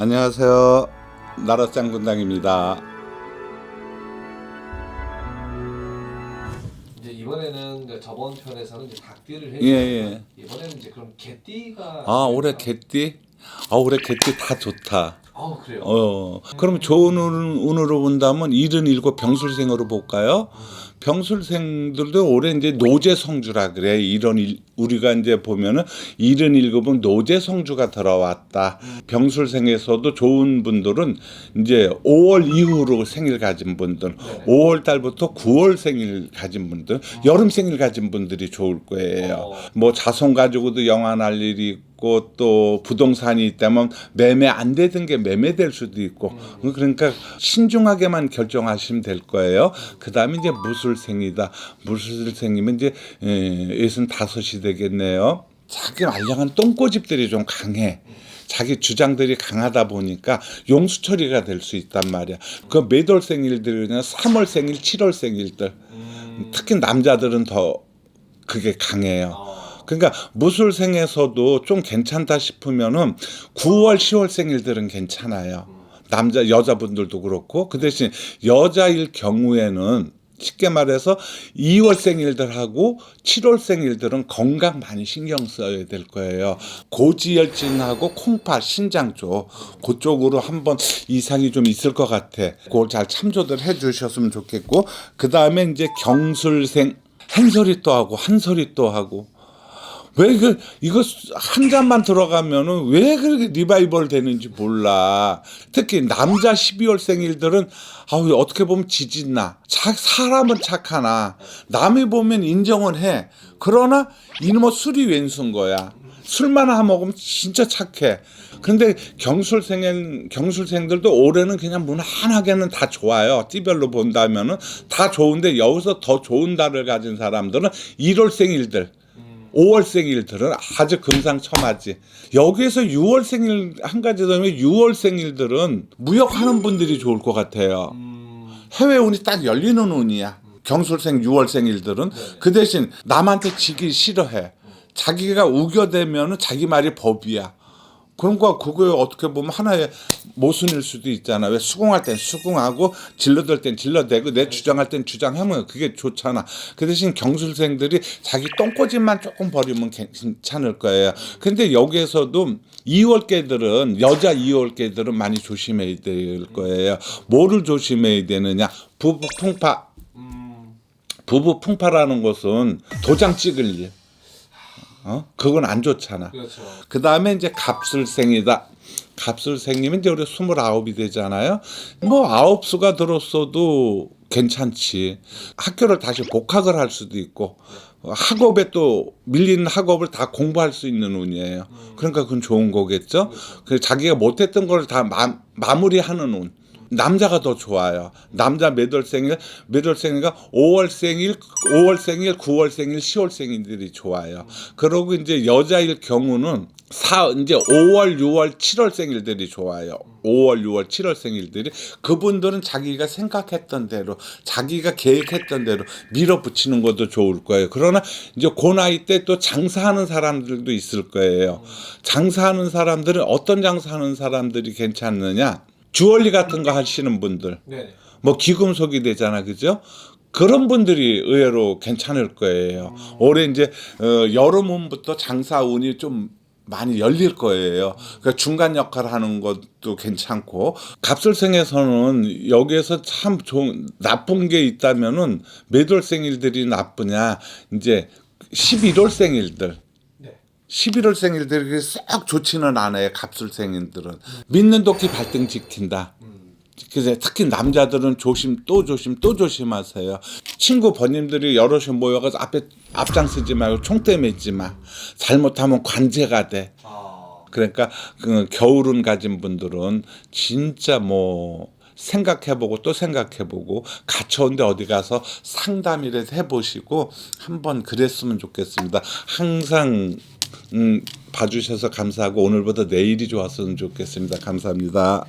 안녕하세요. 나라짱 군당입니다. 이제 이번에는 이제 저번 편에서는 이제 닭띠를 예, 해주셨지만 이번에는 이제 그럼 개띠가 아 올해 개띠? 아 올해 개띠 다 좋다. 어 그래요. 어 그럼 좋은 운, 운으로 본다면 77 병술생으로 볼까요? 병술생들도 올해 이제 노제 성주라 그래. 이런 일, 우리가 이제 보면은 77은 노제 성주가 들어왔다. 병술생에서도 좋은 분들은 이제 5월 이후로 생일 가진 분들, 네네. 5월 달부터 9월 생일 가진 분들, 여름 생일 가진 분들이 좋을 거예요. 어. 뭐 자손 가지고도 영화 날 일이 있고 또 부동산이 있다면 매매 안 되던 게 매매될 수도 있고 그러니까 신중하게만 결정하시면 될 거예요. 그 다음에 이제 무술생이다. 무술생이면 이제 예순 다섯이 되겠네요. 자기 알량한 똥꼬집들이 좀 강해. 자기 주장들이 강하다 보니까 용수 처리가 될 수 있단 말이야. 그 매돌 생일들은 3월 생일, 7월 생일들. 음, 특히 남자들은 더 그게 강해요. 어, 그러니까 무술생에서도 좀 괜찮다 싶으면은 9월, 10월 생일들은 괜찮아요. 남자 여자분들도 그렇고 그 대신 여자일 경우에는 쉽게 말해서 2월 생일들하고 7월 생일들은 건강 많이 신경 써야 될 거예요. 고지혈증하고 콩팥, 신장 쪽 그쪽으로 한번 이상이 좀 있을 것 같아. 그걸 잘 참조들 해 주셨으면 좋겠고 그 다음에 이제 경술생 한 소리 또 하고 한 소리 또 하고 왜 그 이거 한 잔만 들어가면은 왜 그렇게 리바이벌 되는지 몰라. 특히 남자 12월 생일들은 아우 어떻게 보면 지진나. 자, 사람은 착하나. 남이 보면 인정은 해. 그러나 이놈의 술이 왼수인 거야. 술만 하 먹으면 진짜 착해. 근데 경술생 경술생들도 올해는 그냥 무난하게는 다 좋아요. 띠별로 본다면은 다 좋은데 여기서 더 좋은 달을 가진 사람들은 1월 생일들. 5월 생일들은 아주 금상첨화지. 여기에서 6월 생일 한 가지 더 하면 6월 생일들은 무역하는 분들이 좋을 것 같아요. 음, 해외 운이 딱 열리는 운이야. 경술생 6월 생일들은 그 대신 남한테 지기 싫어해. 자기가 우겨대면은 자기 말이 법이야. 그러니까 그거에 어떻게 보면 하나의 모순일 수도 있잖아. 왜 수긍할 땐 수긍하고 질러댈 땐 질러대고 내 주장할 땐 주장하면 그게 좋잖아. 그 대신 경술생들이 자기 똥꼬집만 조금 버리면 괜찮을 거예요. 근데 여기에서도 2월 개들은 여자 2월 개들은 많이 조심해야 될 거예요. 뭐를 조심해야 되느냐? 부부 풍파 음, 부부 풍파라는 것은 도장 찍을 일. 어? 그건 안 좋잖아. 그렇죠. 그 다음에 이제 갑술생이다. 갑술생이면 이제 우리 스물아홉이 되잖아요. 뭐 아홉 수가 들었어도 괜찮지. 학교를 다시 복학을 할 수도 있고 학업에 또 밀린 학업을 다 공부할 수 있는 운이에요. 그러니까 그건 좋은 거겠죠. 그 자기가 못했던 걸 다 마무리하는 운. 남자가 더 좋아요. 남자 몇 월 생일, 몇 월 생일가 5월 생일, 5월 생일, 9월 생일, 10월 생일들이 좋아요. 그러고 이제 여자일 경우는 사 이제 5월, 6월, 7월 생일들이 좋아요. 5월, 6월, 7월 생일들이 그분들은 자기가 생각했던 대로 자기가 계획했던 대로 밀어붙이는 것도 좋을 거예요. 그러나 이제 그 나이 때 또 장사하는 사람들도 있을 거예요. 장사하는 사람들은 어떤 장사하는 사람들이 괜찮느냐? 주얼리 같은 거 하시는 분들, 네. 뭐 기금속이 되잖아, 그죠? 그런 분들이 의외로 괜찮을 거예요. 올해 이제 어, 여름 운부터 장사 운이 좀 많이 열릴 거예요. 그러니까 중간 역할을 하는 것도 괜찮고 갑술생에서는 여기에서 참 좋은 나쁜 게 있다면은 매돌 생일들이 나쁘냐 이제 11월 생일들 네. 11월 생일들이 썩 좋지는 않아요. 갑술 생일들은 믿는 도끼 발등 지킨다. 그래서 특히 남자들은 조심 또 조심 또 조심하세요. 친구 번님들이 여럿이 모여가지고 앞에 앞장 서지 말고 총대 매지 마. 잘못하면 관제가 돼. 아, 그러니까 그 겨울운 가진 분들은 진짜 뭐 생각해보고 또 생각해보고 갇혀온데 어디 가서 상담이라도 해보시고 한번 그랬으면 좋겠습니다. 항상 음, 봐주셔서 감사하고 오늘보다 내일이 좋았으면 좋겠습니다. 감사합니다.